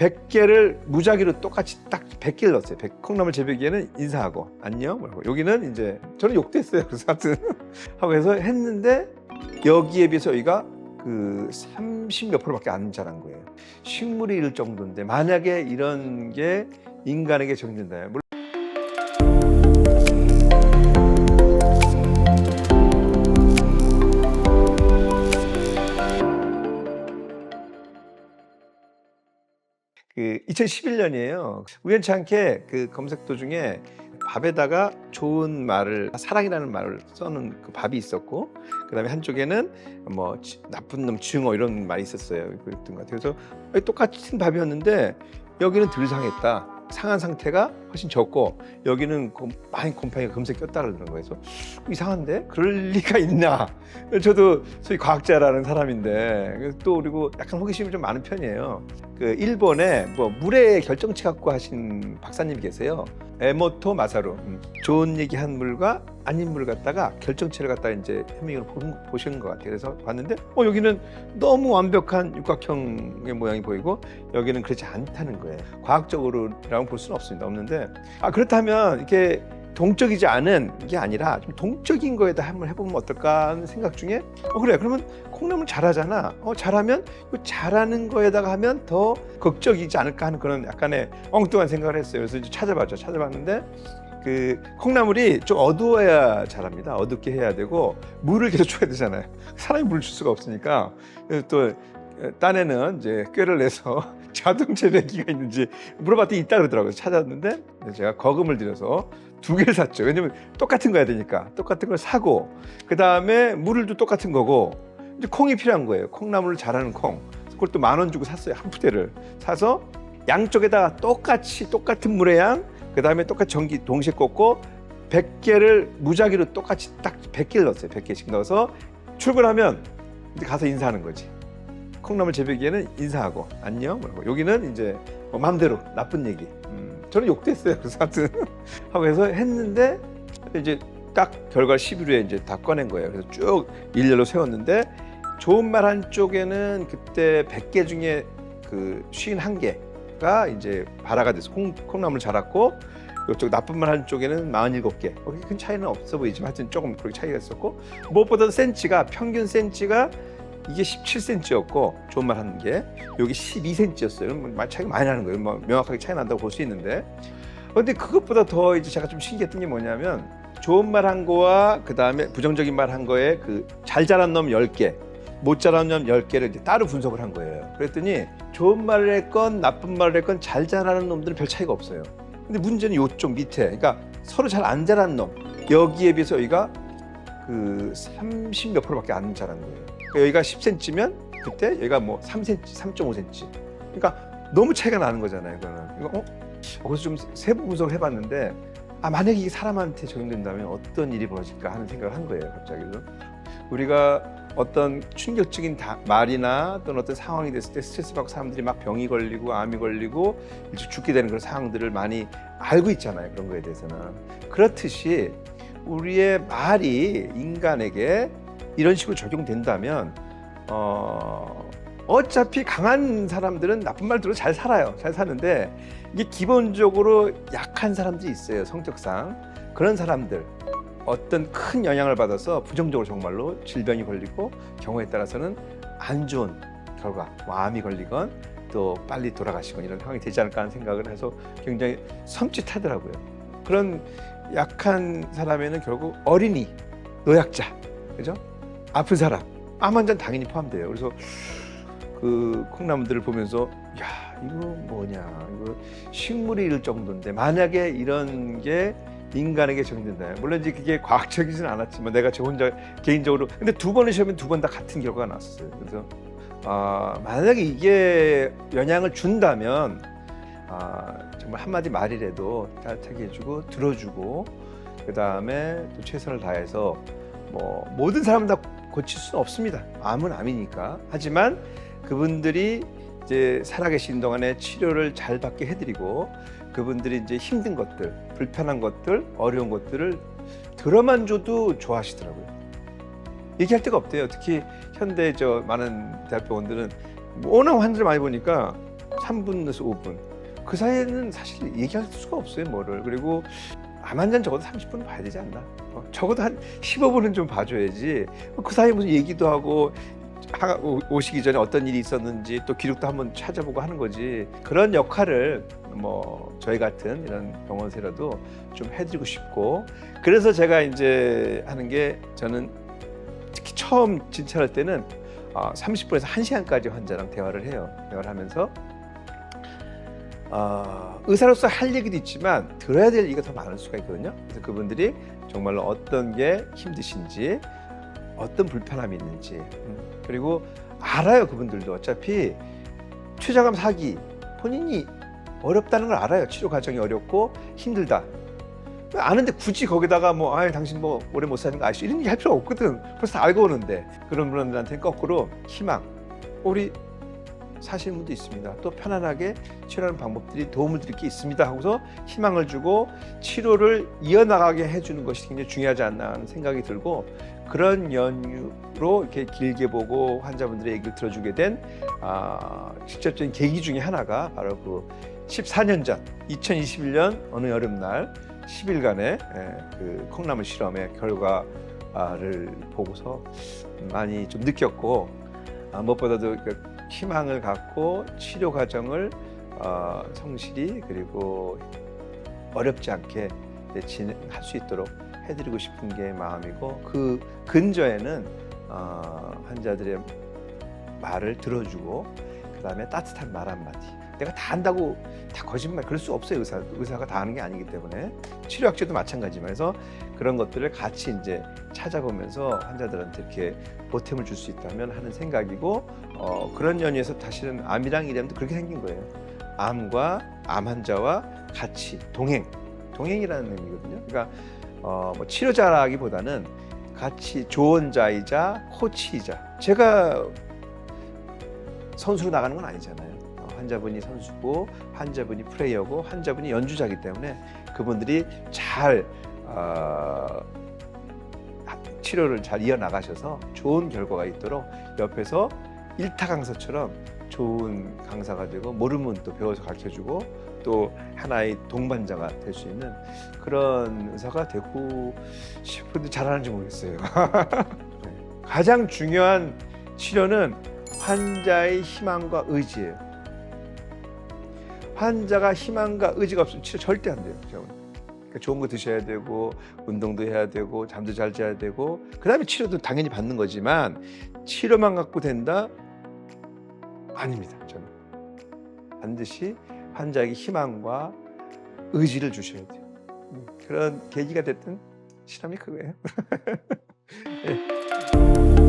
100개를 무작위로 똑같이 딱 100개를 넣었어요. 100, 콩나물 재배기에는 인사하고 안녕 뭐라고 여기는 이제 저는 욕도 했어요. 그래서 하여튼 하고 해서 했는데 여기에 비해서 여기가 그 30 몇 프로밖에 안 자란 거예요. 식물이 이럴 정도인데 만약에 이런 게 인간에게 적용된다. 그 2011년이에요. 우연치 않게 그 검색 도 중에 밥에다가 좋은 말을 사랑이라는 말을 써는 그 밥이 있었고 그다음에 한쪽에는 뭐 지- 나쁜 놈 증오 이런 말이 있었어요. 그랬던 것 같아요. 그래서 똑같은 밥이었는데 여기는 덜 상했다. 상한 상태가 훨씬 적고 여기는 곰- 많이 곰팡이가 금세 꼈다 그러는 거예요. 그래서 이상한데 그럴 리가 있나? 저도 소위 과학자라는 사람인데 또 그리고 약간 호기심이 좀 많은 편이에요. 그 일본에 뭐 물의 결정체 갖고 하신 박사님이 계세요. 에모토 마사루. 음. 좋은 얘기한 물과 아닌 물 갖다가 결정체를 갖다 이제 현미경을 보- 보신 것 같아요. 그래서 봤는데 어 여기는 너무 완벽한 육각형의 모양이 보이고 여기는 그렇지 않다는 거예요. 과학적으로 라고 볼 수는 없습니다. 없는데 아 그렇다면 이렇게 동적이지 않은 게 아니라 좀 동적인 거에다 한번 해보면 어떨까 하는 생각 중에 어 그래 그러면 콩나물 잘하잖아. 어 잘하면 그 잘하는 거에다가 하면 더 극적이지 않을까 하는 그런 약간의 엉뚱한 생각을 했어요. 그래서 이제 찾아봤죠. 찾아봤는데 그 콩나물이 좀 어두워야 자랍니다. 어둡게 해야 되고 물을 계속 줘야 되잖아요. 사람이 물을 줄 수가 없으니까 또 딴에는 이제 꾀를 내서 자동 재배기가 있는지 물어봤더니 있다 그러더라고요. 찾았는데 제가 거금을 들여서 두 개를 샀죠. 왜냐면 똑같은 거 해야 되니까 똑같은 걸 사고 그 다음에 물을 도 똑같은 거고 이제 콩이 필요한 거예요. 콩나물을 잘하는 콩. 그걸 또 만 원 주고 샀어요. 한 푸대를 사서 양쪽에다가 똑같이 똑같은 물의 양, 그 다음에 똑같이 전기 동시에 꽂고 100개를 무작위로 똑같이 딱 100개를 넣었어요. 100개씩 넣어서 출근하면 이제 가서 인사하는 거지. 콩나물 재배기에는 인사하고 안녕 뭐라고 여기는 이제 뭐 마음대로 나쁜 얘기. 음, 저는 욕도 했어요. 그래서 하여튼 하고 해서 했는데 이제 딱 결과 10일후에 이제 다 꺼낸 거예요. 그래서 쭉 일렬로 세웠는데 좋은 말 한쪽에는 그때 100개 중에 그 51개가 이제 발화가 돼서 콩, 콩나물 자랐고 이쪽 나쁜 말 한쪽에는 47개. 어, 큰 차이는 없어 보이지만 하여튼 조금 그렇게 차이가 있었고 무엇보다 센치가 평균 센치가 이게 17cm였고 좋은 말한 개, 여기 12cm였어요. 말 차이가 많이 나는 거예요. 뭐 명확하게 차이 난다고 볼 수 있는데. 근데 그것보다 더 이제 제가 좀 신기했던 게 뭐냐면 좋은 말 한 거와 그 다음에 부정적인 말 한 거에 그 잘 자란 놈 10개, 못 자란 놈 10개를 이제 따로 분석을 한 거예요. 그랬더니 좋은 말을 했건 나쁜 말을 했건 잘 자라는 놈들은 별 차이가 없어요. 근데 문제는 요쪽 밑에, 그러니까 서로 잘 안 자란 놈 여기에 비해서 여기가 그 30 몇 프로밖에 안 자란 거예요. 그러니까 여기가 10cm면 그때 여기가 뭐 3cm, 3.5cm. 그러니까 너무 차이가 나는 거잖아요. 이거는. 이거 어? 거기서 좀 세부 분석을 해봤는데 아 만약에 이게 사람한테 적용된다면 어떤 일이 벌어질까 하는 생각을 한 거예요. 갑자기 우리가 어떤 충격적인 다- 말이나 또는 어떤 상황이 됐을 때 스트레스 받고 사람들이 막 병이 걸리고 암이 걸리고 일찍 죽게 되는 그런 상황들을 많이 알고 있잖아요. 그런 거에 대해서는 그렇듯이 우리의 말이 인간에게 이런 식으로 적용된다면 어, 어차피 강한 사람들은 나쁜 말 들어 잘 살아요. 잘 사는데 이게 기본적으로 약한 사람들이 있어요. 성격상 그런 사람들 어떤 큰 영향을 받아서 부정적으로 정말로 질병이 걸리고 경우에 따라서는 안 좋은 결과, 뭐 암이 걸리건 또 빨리 돌아가시건 이런 상황이 되지 않을까 하는 생각을 해서 굉장히 섬찟하더라고요. 그런 약한 사람에는 결국 어린이, 노약자, 그죠? 아픈 사람, 암 환자는 당연히 포함돼요. 그래서 그 콩나물들을 보면서 야 이거 뭐냐 이거 식물이 이럴 정도인데 만약에 이런 게 인간에게 적용된다. 물론 이제 그게 과학적이진 않았지만 내가 저 혼자 개인적으로 근데 두 번을 시험에 두 번 다 같은 결과가 나왔어요. 그래서 아 만약에 이게 영향을 준다면 아 정말 한마디 말이라도 따뜻하게 해주고 들어주고 그 다음에 또 최선을 다해서 뭐 모든 사람 다 고칠 수는 없습니다. 암은 암이니까. 하지만 그분들이 이제 살아계신 동안에 치료를 잘 받게 해드리고 그분들이 이제 힘든 것들, 불편한 것들, 어려운 것들을 들어만 줘도 좋아하시더라고요. 얘기할 데가 없대요. 특히 현대 저 많은 대학병원들은 워낙 환자를 많이 보니까 3분에서 5분. 그 사이에는 사실 얘기할 수가 없어요, 뭐를. 그리고 암 환자는 적어도 30분 봐야 되지 않나? 어, 적어도 한 15분은 좀 봐줘야지. 그 사이에 무슨 얘기도 하고 오시기 전에 어떤 일이 있었는지 또 기록도 한번 찾아보고 하는 거지. 그런 역할을 뭐 저희 같은 이런 병원세라도 좀 해드리고 싶고 그래서 제가 이제 하는 게 저는 특히 처음 진찰할 때는 아, 30분에서 1시간까지 환자랑 대화를 해요. 대화를 하면서 아, 의사로서 할 얘기도 있지만 들어야 될 얘기가 더 많을 수가 있거든요. 그래서 그분들이 정말로 어떤 게 힘드신지 어떤 불편함이 있는지 음, 그리고 알아요 그분들도. 어차피 최저감 사기 본인이 어렵다는 걸 알아요. 치료 과정이 어렵고 힘들다. 아는데 굳이 거기다가 뭐 아유 당신 뭐 오래 못 사는 거 아시죠? 이런 얘기 할 필요 없거든. 벌써 다 알고 오는데. 그런 분들한테는 거꾸로 희망. 우리 사시는 분도 있습니다. 또 편안하게 치료하는 방법들이 도움을 드릴 게 있습니다 하고서 희망을 주고 치료를 이어나가게 해주는 것이 굉장히 중요하지 않나 하는 생각이 들고 그런 연유로 이렇게 길게 보고 환자분들의 얘기를 들어주게 된 아, 직접적인 계기 중에 하나가 바로 그 14년 전 2021년 어느 여름날 10일간의 예, 그 콩나물 실험의 결과를 보고서 많이 좀 느꼈고 아, 무엇보다도 그 희망을 갖고 치료 과정을 어, 성실히 그리고 어렵지 않게 진행할 수 있도록 해드리고 싶은 게 마음이고 그 근저에는 어, 환자들의 말을 들어주고 그 다음에 따뜻한 말 한마디 내가 다 한다고 다 거짓말 그럴 수 없어요. 의사 의사가 다 아는 게 아니기 때문에. 치료학제도 마찬가지만 해서 그런 것들을 같이 이제 찾아보면서 환자들한테 이렇게 보탬을 줄 수 있다면 하는 생각이고 어, 그런 연유에서 사실은 암이랑 이름도 그렇게 생긴 거예요. 암과 암 환자와 같이 동행 동행이라는 의미거든요. 그러니까 어, 뭐 치료자라기보다는 같이 조언자이자 코치이자. 제가 선수로 나가는 건 아니잖아요. 어, 환자분이 선수고 환자분이 플레이어고 환자분이 연주자이기 때문에 그분들이 잘 어, 치료를 잘 이어나가셔서 좋은 결과가 있도록 옆에서 일타 강사처럼 좋은 강사가 되고 모르면 또 배워서 가르쳐주고 또 하나의 동반자가 될 수 있는 그런 의사가 되고 싶은데 잘하는지 모르겠어요. 네. 가장 중요한 치료는 환자의 희망과 의지예요. 환자가 희망과 의지가 없으면 치료 절대 안 돼요. 그러니까 좋은 거 드셔야 되고 운동도 해야 되고 잠도 잘 자야 되고 그다음에 치료도 당연히 받는 거지만 치료만 갖고 된다 아닙니다. 저는 반드시 환자에게 희망과 의지를 주셔야 돼요. 음, 그런 계기가 됐던 실험이 그거예요. 예.